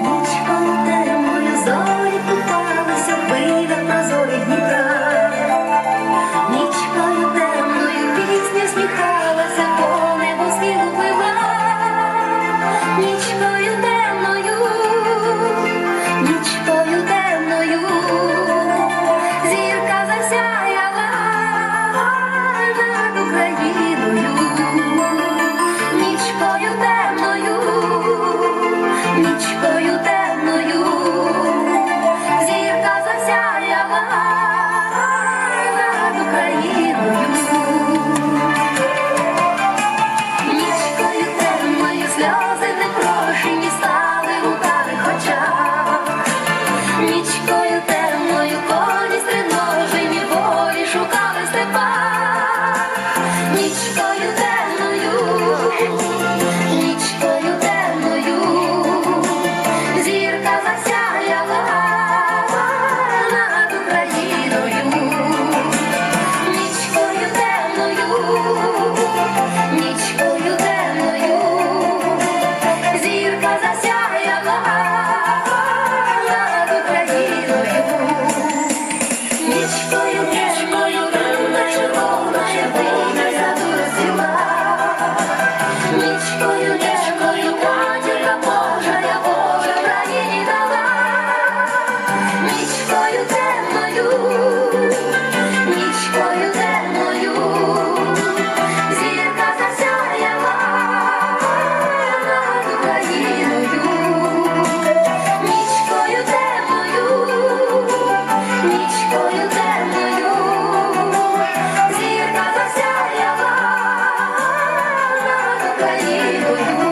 Будь-ка моя за. нічкою темною, нічкою темною, зірка засяяла над Україною, нічкою темною сльози непрошені стали у карих нічкою темною коні стриножені волі шукали степа. Нічкою темною for you. you.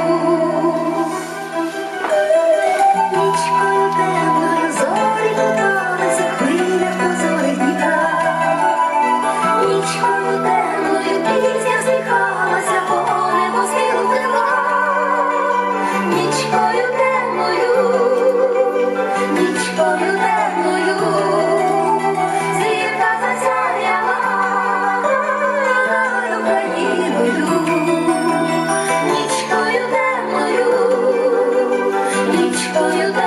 control you got